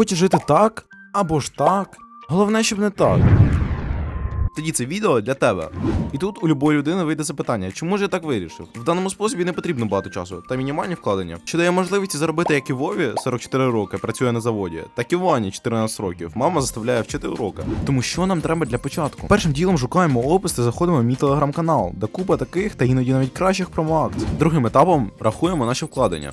Хочеш жити так або ж так. Головне, щоб не так. Тоді це відео для тебе. І тут у любої людини вийде запитання, чому ж я так вирішив? В даному способі не потрібно багато часу та мінімальні вкладення, що дає можливість заробити як і Вові 44 роки, працює на заводі, так і Вані 14 років. Мама заставляє вчити уроки. Тому що нам треба для початку? Першим ділом шукаємо опис та заходимо в мій телеграм-канал, де купа таких та іноді навіть кращих промоакцій. Другим етапом рахуємо наші вкладення.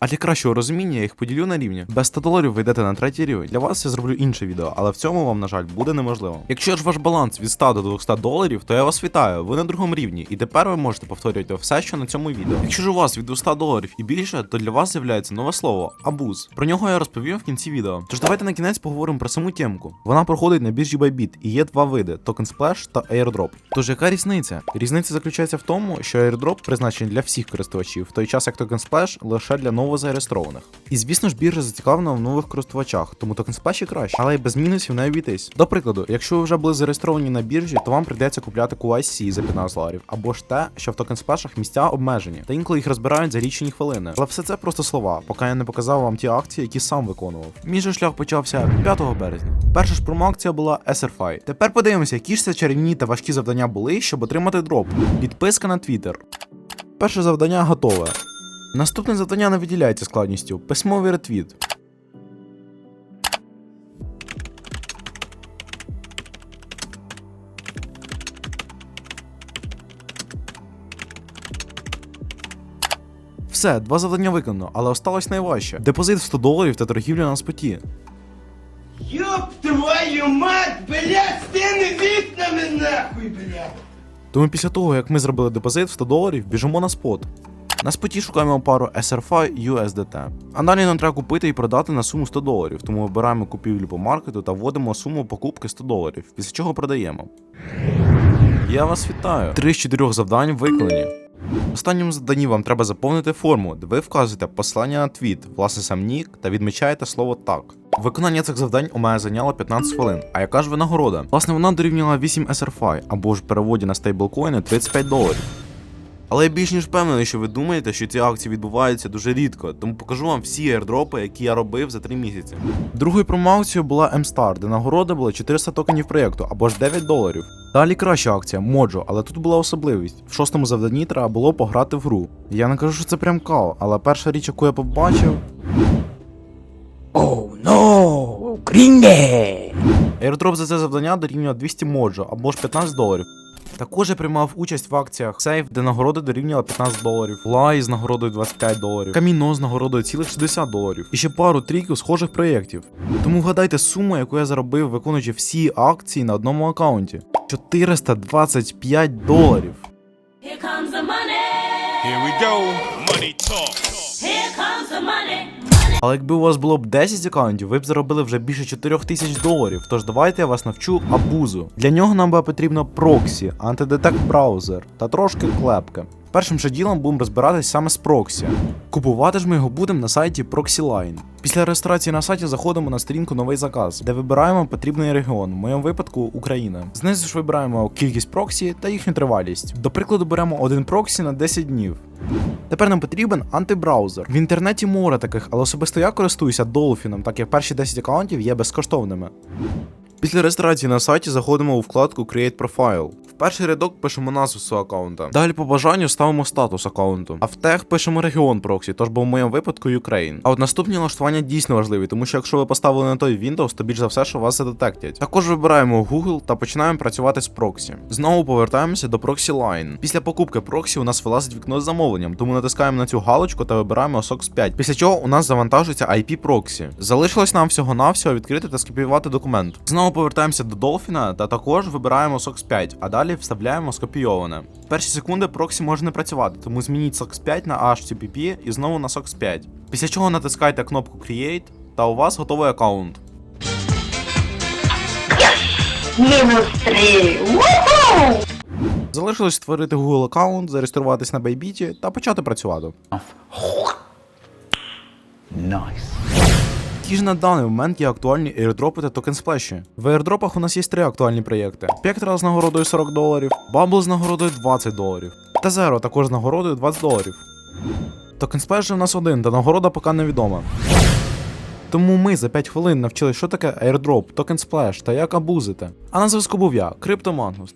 А для кращого розуміння я їх поділю на рівні. Без 100 доларів ви йдете на третій рівень. Для вас я зроблю інше відео, але в цьому вам, на жаль, буде неможливо. Якщо ж ваш баланс від 100 до 200 доларів, то я вас вітаю, ви на другому рівні, і тепер ви можете повторювати все, що на цьому відео. Якщо ж у вас від 200 доларів і більше, то для вас з'являється нове слово абуз. Про нього я розповім в кінці відео. Тож давайте на кінець поговоримо про саму темку. Вона проходить на біржі Bybit і є два види: Token Splash та Airdrop. Тож яка різниця? Різниця заключається в тому, що Airdrop призначений для всіх користувачів, в той час як Token Splash лише для новозареєстрованих. І звісно ж, біржа зацікавлена в нових користувачах, тому Token Splash і краще, але й без мінусів не обійтись. До прикладу, якщо ви вже були зареєстровані на біржі, то вам прийдеться купляти QIC за 15 доларів, або ж те, що в Token Splash місця обмежені, та інколи їх розбирають за лічені хвилини. Але все це просто слова, поки я не показав вам ті акції, які сам виконував. Мій же шлях почався 5 березня. Перша ж промоакція була SRFI. Тепер подивимося, які ж це чарівні та важкі завдання були, щоб отримати дроп. Підписка на Twitter. Перше завдання готове. Наступне завдання не виділяється складністю. Письмовий ретвіт. Все, два завдання виконано, але осталось найважче. Депозит в 100 доларів та торгівля на споті. Ёб твою мать, блядь, стены вікнами нахуй, блядь! Тому після того, як ми зробили депозит в 100 доларів, біжимо на спот. На споті шукаємо пару SRFI USDT. А далі нам треба купити і продати на суму 100 доларів, тому вибираємо купівлю по маркету та вводимо суму покупки 100 доларів, після чого продаємо. Я вас вітаю! Три з чотирьох завдань виконані. В останньому завданні вам треба заповнити форму, де ви вказуєте послання на твіт, власне сам нік та відмічаєте слово так. Виконання цих завдань у мене зайняло 15 хвилин. А яка ж винагорода? Власне, вона дорівнювала 8 SRFI, або ж в переводі на стейблкоїни 35 доларів. Але я більш ніж впевнений, що ви думаєте, що ці акції відбуваються дуже рідко, тому покажу вам всі airdропи, які я робив за 3 місяці. Другою промоакцією була M-Star, де нагорода була 400 токенів проєкту або ж 9 доларів. Далі краща акція Mojo, але тут була особливість. В шостому завданні треба було пограти в гру. Я не кажу, що це прям кал, але перша річ, яку я побачив. Oh no! Airdrop за це завдання дорівнював 200 моджо або ж 15 доларів. Також я приймав участь в акціях Сейф, де нагорода дорівнювала 15 доларів, Лай з нагородою 25 доларів, Каміно з нагородою цілих 60 доларів і ще пару тріків схожих проєктів. Тому вгадайте суму, яку я заробив, виконуючи всі акції на одному аккаунті. 425 доларів. Here comes the money. Here we go. Money talk. Here comes the money. Але якби у вас було б 10 аккаунтів, ви б заробили вже більше 4 тисяч доларів. Тож давайте я вас навчу абузу. Для нього нам буде потрібно проксі, антидетект браузер та трошки клепки. Першим же ділом будемо розбиратись саме з проксі. Купувати ж ми його будемо на сайті ProxyLine. Після реєстрації на сайті заходимо на сторінку новий заказ, де вибираємо потрібний регіон, в моєму випадку Україна. Знизу ж вибираємо кількість проксі та їхню тривалість. До прикладу, беремо один проксі на 10 днів. Тепер нам потрібен антибраузер. В інтернеті море таких, але особисто я користуюся Dolphin, так як перші 10 аккаунтів є безкоштовними. Після реєстрації на сайті заходимо у вкладку Create Profile. В перший рядок пишемо назву свого аккаунта. Далі по бажанню ставимо статус аккаунту. А в тег пишемо регіон проксі, тож бо в моєму випадку Ukraine. А от наступні налаштування дійсно важливі, тому що якщо ви поставили на той Windows, то більш за все, що вас задетектять. Також вибираємо Google та починаємо працювати з проксі. Знову повертаємося до Proxy Line. Після покупки проксі у нас вилазить вікно з замовленням, тому натискаємо на цю галочку та вибираємо SOX 5. Після чого у нас завантажується IP проксі. Залишилось нам всього-навсього відкрити та скопіювати документ. Знову повертаємося до Dolphin та також вибираємо SOX 5, а далі вставляємо скопійоване. Перші секунди проксі може не працювати, тому змініть SOX 5 на HTTP і знову на SOX 5. Після чого натискайте кнопку Create та у вас готовий аккаунт. Мінус. Залишилось створити Google аккаунт, зареєструватись на Bybit та почати працювати. Nice. Які ж на даний момент є актуальні airdropи та токен сплеші. В airdropах у нас є три актуальні проєкти: Spectral з нагородою 40 доларів, Bubble з нагородою 20 доларів, та Zero також з нагородою 20 доларів. Токен сплеш же в нас один, та нагорода поки невідома. Тому ми за 5 хвилин навчили, що таке airdrop, токен сплеш та як абузити. А на зв'язку був я, CryptoMangust.